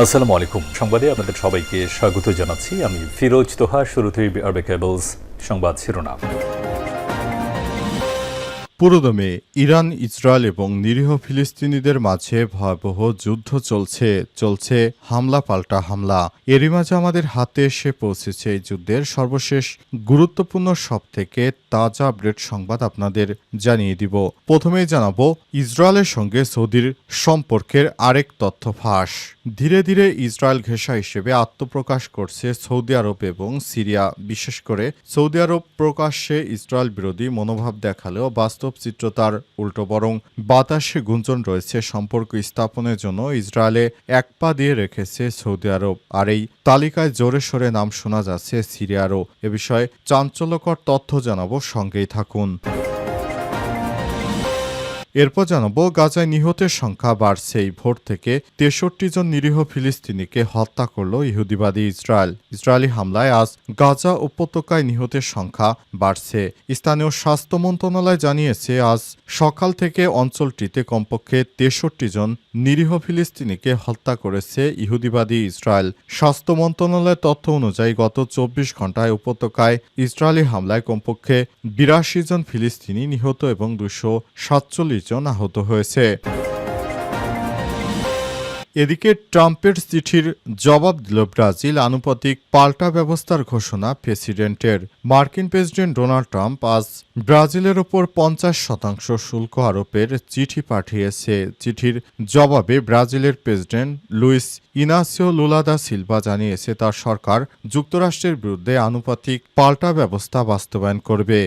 আসসালামু আলাইকুম। সংবাদে আপনাদের সবাইকে স্বাগত জানাচ্ছি। আমি ফিরোজ তোহা শুরুতেই আরবে কেবলস সংবাদ শিরোনাম। পুরোদমে ইরান, ইসরায়েল এবং নিরীহ ফিলিস্তিনিদের মাঝে ভয়াবহ যুদ্ধ চলছে চলছে হামলা পাল্টা হামলা। এরই মাঝে আমাদের হাতে এসে পৌঁছেছে এই যুদ্ধের সর্বশেষ গুরুত্বপূর্ণ সব থেকে তাজা আপডেট সংবাদ আপনাদের জানিয়ে দিব। প্রথমেই জানাব, ইসরায়েলের সঙ্গে সৌদির সম্পর্কের আরেক তথ্য ফাঁস। ধীরে ধীরে ইসরায়েল ঘেঁষা হিসেবে আত্মপ্রকাশ করছে সৌদি আরব এবং সিরিয়া। বিশেষ করে সৌদি আরব প্রকাশ্যে ইসরায়েল বিরোধী মনোভাব দেখালেও বাস্তব চিত্র তার উল্টো বরং। বাতাসে গুঞ্জন রয়েছে সম্পর্ক স্থাপনের জন্য ইসরায়েলে এক পা দিয়ে রেখেছে সৌদি আরব। আর এই তালিকায় জোরে সোরে নাম শোনা যাচ্ছে সিরিয়ারও। এ বিষয়ে চাঞ্চল্যকর তথ্য জানাব সঙ্গেই থাকুন। এরপর জানাব, গাজায় নিহতের সংখ্যা বাড়ছে। এই ভোর থেকে তেষট্টি জন নিরীহ ফিলিস্তিনিকে হত্যা করল ইহুদিবাদী ইসরায়েল। ইসরায়েলি হামলায় আজ গাজা উপত্যকায় নিহতের সংখ্যা বাড়ছে। স্থানীয় স্বাস্থ্য মন্ত্রণালয় জানিয়েছে, আজ সকাল থেকে অঞ্চলটিতে কমপক্ষে তেষট্টি জন নিরীহ ফিলিস্তিনিকে হত্যা করেছে ইহুদিবাদী ইসরায়েল। স্বাস্থ্য মন্ত্রণালয়ের তথ্য অনুযায়ী, গত চব্বিশ ঘন্টায় উপত্যকায় ইসরায়েলি হামলায় কমপক্ষে বিরাশি জন ফিলিস্তিনি নিহত এবং দুশো সাতচল্লিশ জন আহত হয়েছে। এদিকে ট্রাম্পের চিঠির জবাব দিল ব্রাজিল। আনুপাতিক পাল্টা ব্যবস্থার ঘোষণা প্রেসিডেন্টের। মার্কিন প্রেসিডেন্ট ডোনাল্ড ট্রাম্প আজ ব্রাজিলের ওপর পঞ্চাশ শতাংশ শুল্ক আরোপের চিঠি পাঠিয়েছে। চিঠির জবাবে ব্রাজিলের president Luiz Inacio Lula da Silva জানিয়েছে, তার সরকার যুক্তরাষ্ট্রের বিরুদ্ধে আনুপাতিক পাল্টা ব্যবস্থা বাস্তবায়ন করবে।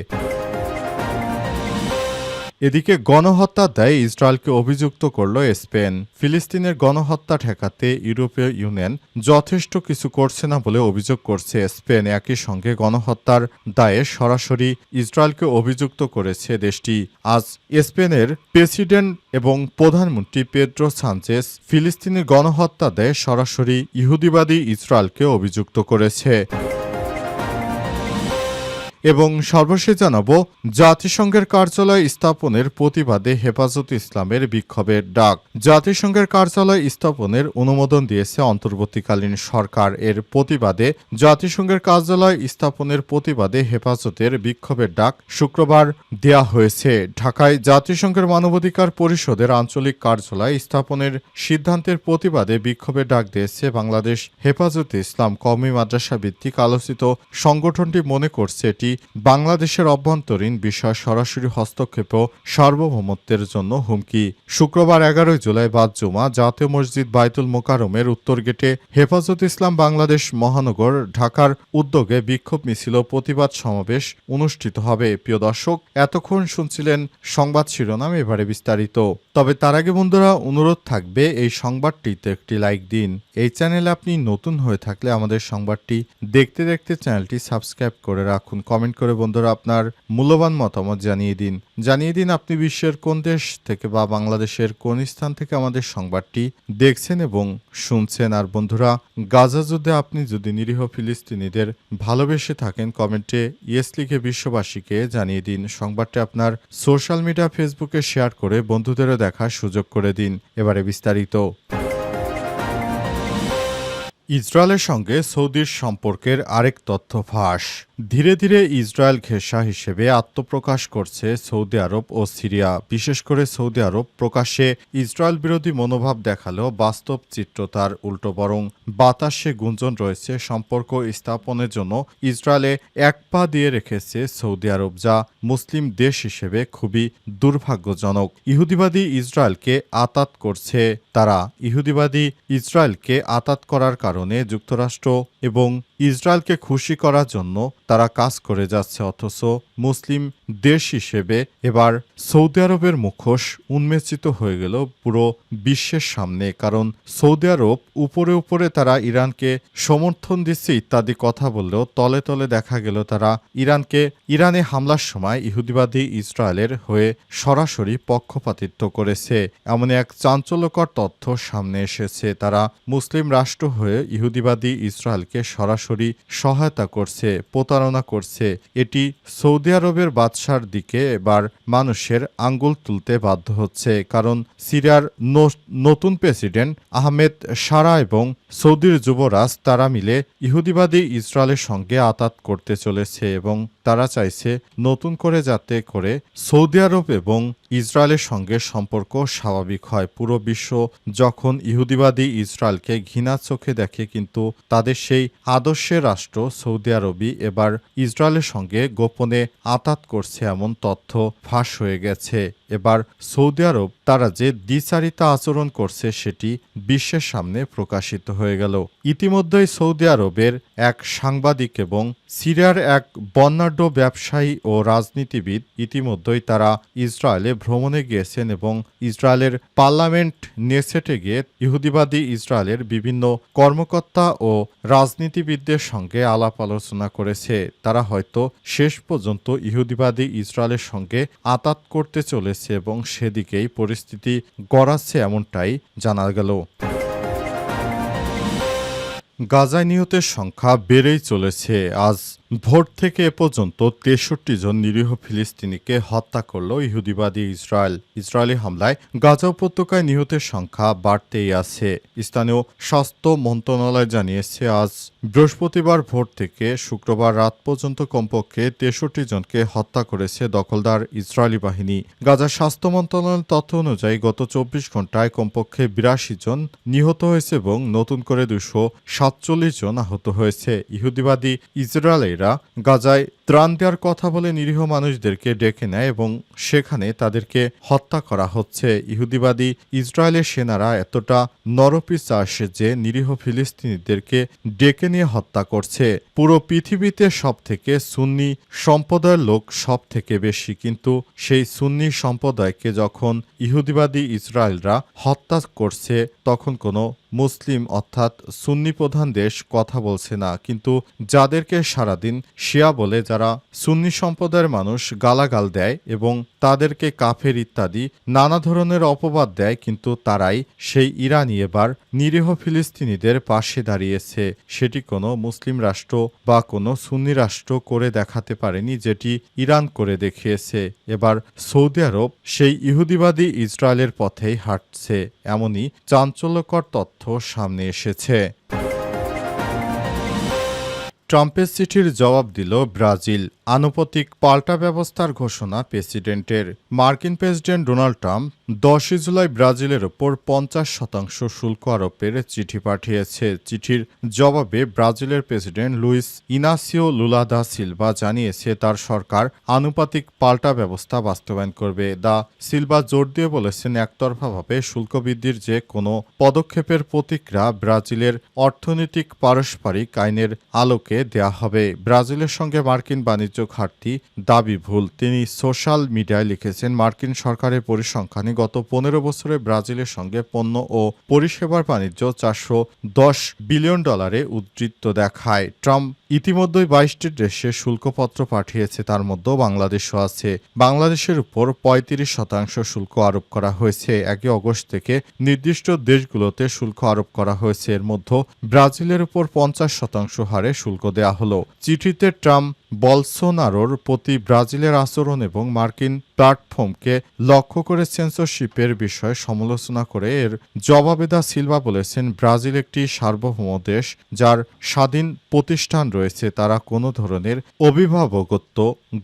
এদিকে গণহত্যা দায়ে ইসরায়েলকে অভিযুক্ত করল স্পেন। ফিলিস্তিনের গণহত্যা ঠেকাতে ইউরোপীয় ইউনিয়ন যথেষ্ট কিছু করছে না বলে অভিযোগ করছে স্পেন। একই সঙ্গে গণহত্যার দায়ে সরাসরি ইসরায়েলকে অভিযুক্ত করেছে দেশটি। আজ স্পেনের প্রেসিডেন্ট এবং প্রধানমন্ত্রী পেড্রো সানচেস ফিলিস্তিনের গণহত্যা দায়ে সরাসরি ইহুদিবাদী ইসরায়েলকে অভিযুক্ত করেছে। এবং সর্বশেষ জানাব, জাতিসংঘের কার্যালয় স্থাপনের প্রতিবাদে হেফাজত ইসলামের বিক্ষোভের ডাক। জাতিসংঘের কার্যালয় স্থাপনের অনুমোদন দিয়েছে অন্তর্বর্তীকালীন সরকার। এর প্রতিবাদে জাতিসংঘের কার্যালয় স্থাপনের প্রতিবাদে হেফাজতের বিক্ষোভের ডাক শুক্রবার দেয়া হয়েছে। ঢাকায় জাতিসংঘের মানবাধিকার পরিষদের আঞ্চলিক কার্যালয় স্থাপনের সিদ্ধান্তের প্রতিবাদে বিক্ষোভের ডাক দিয়েছে বাংলাদেশ হেফাজতে ইসলাম কওমি মাদ্রাসা ভিত্তিক আলোচিত সংগঠনটি মনে করছে এটি বাংলাদেশের অভ্যন্তরীণ বিষয় সরাসরি হস্তক্ষেপ ও সার্বভৌমত্বের জন্য হুমকি। শুক্রবার এগারোই জুলাই বাদ জুমা জাতীয় মসজিদ বাইতুল মোকারমের উত্তর গেটে হেফাজত ইসলাম বাংলাদেশ মহানগর ঢাকার উদ্যোগে বিক্ষোভ মিছিল প্রতিবাদ সমাবেশ অনুষ্ঠিত হবে। প্রিয় দর্শক, এতক্ষণ শুনছিলেন সংবাদ শিরোনাম এবারে বিস্তারিত। তবে তার আগে বন্ধুরা, অনুরোধ থাকবে এই সংবাদটিতে একটি লাইক দিন। এই চ্যানেলে আপনি নতুন হয়ে থাকলে আমাদের সংবাদটি দেখতে দেখতে চ্যানেলটি সাবস্ক্রাইব করে রাখুন। কমেন্ট করে, বন্ধুরা, আপনার মূল্যবান মতামত জানিয়ে দিন। জানিয়ে দিন আপনি বিশ্বের কোন দেশ থেকে বা বাংলাদেশের কোন স্থান থেকে আমাদের সংবাদটি দেখছেন এবং শুনছেন। আর বন্ধুরা, গাজা যুদ্ধে আপনি যদি নিরীহ ফিলিস্তিনিদের ভালোবেসে থাকেন, কমেন্টে ইয়েস লিখে বিশ্ববাসীকে জানিয়ে দিন। সংবাদটি আপনার সোশ্যাল মিডিয়া, ফেসবুকে শেয়ার করে বন্ধুদেরও দেখার সুযোগ করে দিন। এবারে বিস্তারিত। ইসরায়েলের সঙ্গে সৌদির সম্পর্কের আরেক তথ্য ফাঁস। ধীরে ধীরে ইসরায়েল ঘেঁষা হিসেবে আত্মপ্রকাশ করছে সৌদি আরব ও সিরিয়া। বিশেষ করে সৌদি আরব প্রকাশ্যে ইসরায়েল বিরোধী মনোভাব দেখালেও বাস্তব চিত্র তার উল্টো বরং। বাতাসে গুঞ্জন রয়েছে সম্পর্ক স্থাপনের জন্য ইসরায়েলে এক পা দিয়ে রেখেছে সৌদি আরব, যা মুসলিম দেশ হিসেবে খুবই দুর্ভাগ্যজনক। ইহুদিবাদী ইসরায়েলকে আতাত করছে তারা। ইহুদিবাদী ইসরায়েলকে আতাত করার কারণে যুক্তরাষ্ট্র এবং ইসরায়েলকে খুশি করার জন্য তারা কাজ করে যাচ্ছে, অথচ মুসলিম দেশ হিসেবে এবার সৌদি আরবের মুখোশ উন্মেচিত হয়ে গেল পুরো বিশ্বের সামনে, কারণ সৌদি আরব উপরে উপরে তারা ইরানকে সমর্থন দিচ্ছে ইত্যাদি কথা বললেও তলে তলে দেখা গেল তারা ইরানকে ইরানে হামলার সময় ইহুদিবাদী ইসরায়েলের হয়ে সরাসরি পক্ষপাতিত্ব করেছে। এমন এক চাঞ্চল্যকর তথ্য সামনে এসেছে, তারা মুসলিম রাষ্ট্র হয়ে ইহুদিবাদী ইসরায়েলকে সরাসরি সরাসরি সহায়তা করছে, প্রতারণা করছে। এটি সৌদি আরবের বাদশার দিকে এবার মানুষের আঙ্গুল তুলতে বাধ্য হচ্ছে, কারণ সিরিয়ার নতুন প্রেসিডেন্ট আহমেদ সারা এবং সৌদির যুবরাজ তারা মিলে ইহুদিবাদী ইসরায়েলের সঙ্গে আতাত করতে চলেছে এবং তারা চাইছে নতুন করে যাতে করে সৌদি আরব এবং ইসরায়েলের সঙ্গে সম্পর্ক স্বাভাবিক হয়। পুরো বিশ্ব যখন ইহুদিবাদী ইসরায়েলকে ঘৃণা চোখে দেখে, কিন্তু তাদের সেই আদর্শের রাষ্ট্র সৌদি আরবই এবার ইসরায়েলের সঙ্গে গোপনে আতাত করছে এমন তথ্য ফাঁস হয়ে গেছে। এবার সৌদি আরব তারা যে দ্বিচারিতা আচরণ করছে, সেটি বিশ্বের সামনে প্রকাশিত হয়ে গেল। ইতিমধ্যেই সৌদি আরবের এক সাংবাদিক এবং সিরিয়ার এক বর্ণাঢ্য ব্যবসায়ী ও রাজনীতিবিদ ইতিমধ্যেই তারা ইসরায়েলে ভ্রমণে গিয়েছেন এবং ইসরায়েলের পার্লামেন্ট নেসেটে গিয়ে ইহুদিবাদী ইসরায়েলের বিভিন্ন কর্মকর্তা ও রাজনীতিবিদদের সঙ্গে আলাপ আলোচনা করেছে। তারা হয়তো শেষ পর্যন্ত ইহুদিবাদী ইসরায়েলের সঙ্গে আতাত করতে চলেছে এবং সেদিকেই পরিস্থিতি গড়াচ্ছে এমনটাই জানা গেল। গাজায় নিহতের সংখ্যা বেড়েই চলেছে। আজ ভোর থেকে এ পর্যন্ত তেষট্টি জন নিরীহ ফিলিস্তিনিকে হত্যা করল ইহুদিবাদী ইসরায়েল। ইসরায়েলি হামলায় গাজা উপত্যকায় নিহতের সংখ্যা বাড়তেই আছে। স্থানীয় স্বাস্থ্য মন্ত্রণালয় জানিয়েছে, আজ বৃহস্পতিবার ভোর থেকে শুক্রবার রাত পর্যন্ত কমপক্ষে তেষট্টি জনকে হত্যা করেছে দখলদার ইসরায়েলি বাহিনী। গাজার স্বাস্থ্য মন্ত্রণালয়ের তথ্য অনুযায়ী, গত চব্বিশ ঘন্টায় কমপক্ষে বিরাশি জন নিহত হয়েছে এবং নতুন করে দুশো সাতচল্লিশ জন আহত হয়েছে। ইহুদিবাদী ইসরায়েলেরা গাজায় ত্রাণ দেওয়ার কথা বলে নিরীহ মানুষদেরকে ডেকে নেয় এবং সেখানে তাদেরকে হত্যা করা হচ্ছে। ইহুদিবাদী ইসরায়েলের সেনারা এতটা নরপিচাস যে নিরীহ ফিলিস্তিনিদেরকে ডেকে নিয়ে হত্যা করছে। পুরো পৃথিবীতে সব থেকে সুন্নি সম্প্রদায়ের লোক সব থেকে বেশি, কিন্তু সেই সুন্নি সম্প্রদায়কে যখন ইহুদিবাদী ইসরায়েলরা হত্যা করছে, তখন কোনো মুসলিম অর্থাৎ সুন্নি প্রধান দেশ কথা বলছে না। কিন্তু যাদেরকে সারাদিন শিয়া বলে যারা সুন্নি সম্প্রদায়ের মানুষ গালাগাল দেয় এবং তাদেরকে কাফের ইত্যাদি নানা ধরনের অপবাদ দেয়, কিন্তু তারাই সেই ইরানি এবার নিরীহ ফিলিস্তিনিদের পাশে দাঁড়িয়েছে। সেটি কোনো মুসলিম রাষ্ট্র বা কোনো সুন্নি রাষ্ট্র করে দেখাতে পারেনি, যেটি ইরান করে দেখিয়েছে। এবার সৌদি আরব সেই ইহুদিবাদী ইসরায়েলের পথেই হাঁটছে, এমনই চাঞ্চল্যকর তথ্য সামনে এসেছে। ট্রাম্পের চিঠির জবাব দিল ব্রাজিল। আনুপতিক পাল্টা ব্যবস্থার ঘোষণা প্রেসিডেন্টের। মার্কিন প্রেসিডেন্ট ডোনাল্ড ট্রাম্প দশই জুলাই ব্রাজিলের ওপর পঞ্চাশ শতাংশ শুল্ক আরোপের চিঠি পাঠিয়েছে। চিঠির জবাবে ব্রাজিলের president Luiz Inacio Lula da Silva জানিয়েছে, তার সরকার আনুপাতিক পাল্টা ব্যবস্থা বাস্তবায়ন করবে। দা সিলভা জোর দিয়ে বলেছেন, একতরফাভাবে শুল্ক বৃদ্ধির যে কোনো পদক্ষেপের প্রতিক্রিয়া ব্রাজিলের অর্থনৈতিক পারস্পরিক আইনের আলোকে দেয়া হবে। ব্রাজিলের সঙ্গে মার্কিন বাণিজ্য ঘাটতি দাবি ভুল। তিনি সোশ্যাল মিডিয়ায় লিখেছেন, মার্কিন সরকারের পরিসংখ্যানে গত পনেরো বছরে ব্রাজিলের সঙ্গে পণ্য ও পরিষেবার বাণিজ্য চারশো দশ বিলিয়ন ডলারে উদ্বৃত্ত দেখায়। ট্রাম্প ইতিমধ্যেই বাইশটি দেশে শুল্কপত্র পাঠিয়েছে, তার মধ্যেও বাংলাদেশও আছে। বাংলাদেশের উপর পঁয়ত্রিশ শতাংশ শুল্ক আরোপ করা হয়েছে। একই অগস্ট থেকে নির্দিষ্ট দেশগুলোতে শুল্ক আরোপ করা হয়েছে। এর মধ্যে ব্রাজিলের উপর পঞ্চাশ শতাংশ হারে শুল্ক দেয়া হলো। চিঠিতে ট্রাম্প, বলসোনারোর প্রতি ব্রাজিলের আচরণ এবং মার্কিন প্ল্যাটফর্মকে লক্ষ্য করে সেন্সরশিপের বিষয়ে সমালোচনা করে এর জবাবেদা সিলভা বলেছেন, ব্রাজিল একটি সার্বভৌম দেশ যার স্বাধীন প্রতিষ্ঠান রয়েছে, তারা কোনো ধরনের অভিভাবকত্ব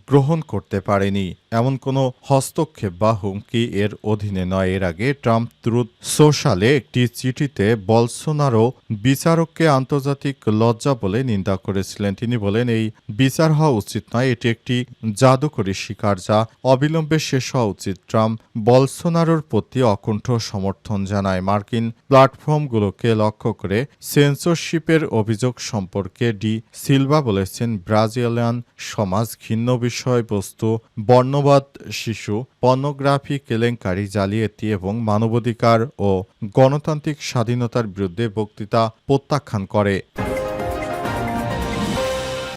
গ্রহণ করতে পারেনি। এমন কোনো হস্তক্ষেপ বা হুমকি এর অধীনে নয়। এর আগে ট্রাম্প ট্রুথ সোশ্যালে একটি চিঠিতে বলসোনারো বিচারককে আন্তর্জাতিক লজ্জা বলে নিন্দা করেছিলেন। তিনি বলেন, এই বিচার হওয়া উচিত নয়, এটি একটি জাদুকরী শিকার যা অবিলম্বে শেষ হওয়া উচিত। ট্রাম্প বলসোনারোর প্রতি অকুণ্ঠ সমর্থন জানায়। মার্কিন প্ল্যাটফর্মগুলোকে লক্ষ্য করে সেন্সরশিপের অভিযোগ সম্পর্কে ডি সিলভা বলেছেন, ব্রাজিলিয়ান সমাজ ঘিন্ন বিষয়বস্তু, বর্ণবাদ, শিশু, পর্নোগ্রাফি, কেলেঙ্কারি, জালিয়াতি এবং মানবাধিকার ও গণতান্ত্রিক স্বাধীনতার বিরুদ্ধে বক্তৃতা প্রত্যাখ্যান করে।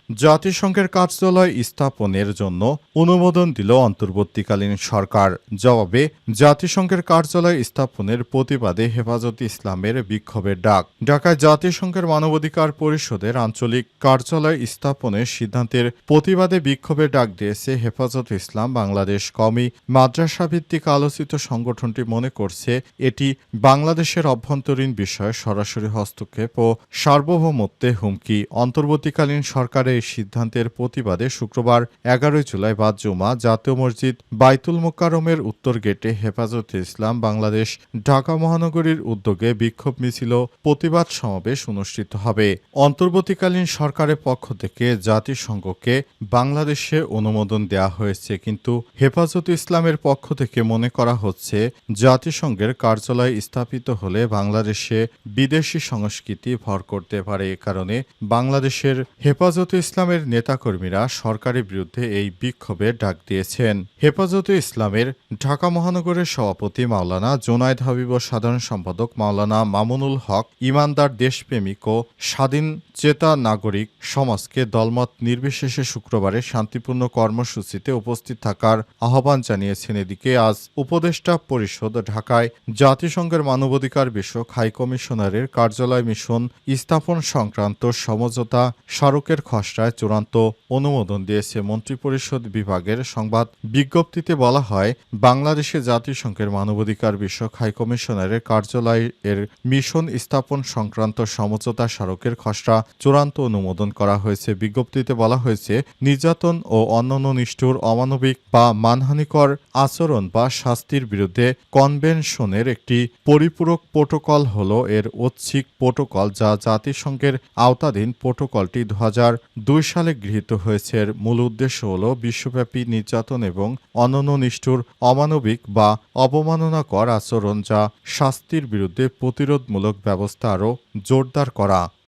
জাতিসংঘের কার্যালয় স্থাপনের জন্য অনুমোদন দিল অন্তর্বর্তীকালীন সরকার। জবাবে, জাতিসংঘের কার্যালয় স্থাপনের প্রতিবাদে হেফাজতে ইসলামের বিক্ষোভের ডাক। ঢাকায় জাতিসংঘের মানবাধিকার পরিষদের আঞ্চলিক কার্যালয় স্থাপনের সিদ্ধান্তের প্রতিবাদে বিক্ষোভের ডাক দিয়েছে হেফাজত ইসলাম বাংলাদেশ কমি মাদ্রাসা ভিত্তিক আলোচিত সংগঠনটি মনে করছে এটি বাংলাদেশের অভ্যন্তরীণ বিষয়ে সরাসরি হস্তক্ষেপ ও সার্বভৌমত্বে হুমকি। অন্তর্বর্তীকালীন সরকারের এই সিদ্ধান্তের প্রতিবাদে শুক্রবার এগারোই জুলাই বাদ জুমা জাতীয় মসজিদ বাইতুল মোকারমের উত্তর গেটে হেফাজতে ইসলাম বাংলাদেশ ঢাকা মহানগরীর উদ্যোগে বিক্ষোভ মিছিল প্রতিবাদ সমাবেশ অনুষ্ঠিত হবে। অন্তর্বর্তীকালীন সরকারের পক্ষ থেকে জাতিসংঘকে বাংলাদেশে অনুমোদন দেওয়া হয়েছে, কিন্তু হেফাজত ইসলামের পক্ষ থেকে মনে করা হচ্ছে জাতিসংঘের কার্যালয় স্থাপিত হলে বাংলাদেশে বিদেশি সংস্কৃতি ভর করতে পারে। এ কারণে বাংলাদেশের হেফাজত ইসলামের নেতাকর্মীরা সরকারের বিরুদ্ধে এই বিক্ষোভের ডাক দিয়েছেন। হেফাজতে ইসলামের ঢাকা মহানগরের সভাপতি মাওলানা জোনায়েদ হাবিব ও সাধারণ সম্পাদক মাওলানা মামুনুল হক, ইমানদার দেশপ্রেমিক ও স্বাধীন চেতা নাগরিক সমাজকে দলমত নির্বিশেষে শুক্রবারে শান্তিপূর্ণ কর্মসূচিতে উপস্থিত থাকার আহ্বান জানিয়েছেন। এদিকে আজ উপদেষ্টা পরিষদ ঢাকায় জাতিসংঘের মানবাধিকার বিষয়ক হাইকমিশনারের কার্যালয় মিশন স্থাপন সংক্রান্ত সমঝোতা স্মারকের খসড়ায় চূড়ান্ত অনুমোদন দিয়েছে মন্ত্রিপরিষদ বিভাগের সংবাদ বিজ্ঞপ্তিতে বলা হয়, বাংলাদেশে জাতিসংঘের মানবাধিকার বিষয়ক হাইকমিশনারের কার্যালয় এর মিশন স্থাপন সংক্রান্ত সমঝোতা স্মারকের খসড়া চূড়ান্ত অনুমোদন করা হয়েছে। বিজ্ঞপ্তিতে বলা হয়েছে, নির্যাতন ও অন্যান্য নিষ্ঠুর, অমানবিক বা মানহানিকর আচরণ বা শাস্তির বিরুদ্ধে কনভেনশনের একটি পরিপূরক প্রোটোকল হল এর ঐচ্ছিক প্রোটোকল যা জাতিসংঘের আওতাধীন প্রোটোকলটি দু হাজার দুই সালে গৃহীত হয়েছে এর মূল উদ্দেশ্য হল বিশ্বব্যাপী নির্যাতন এবং অনন্য নিষ্ঠুর অমানবিক বা অবমাননাকর আচরণ যা শাস্তির বিরুদ্ধে প্রতিরোধমূলক ব্যবস্থা আরও জোরদার করা।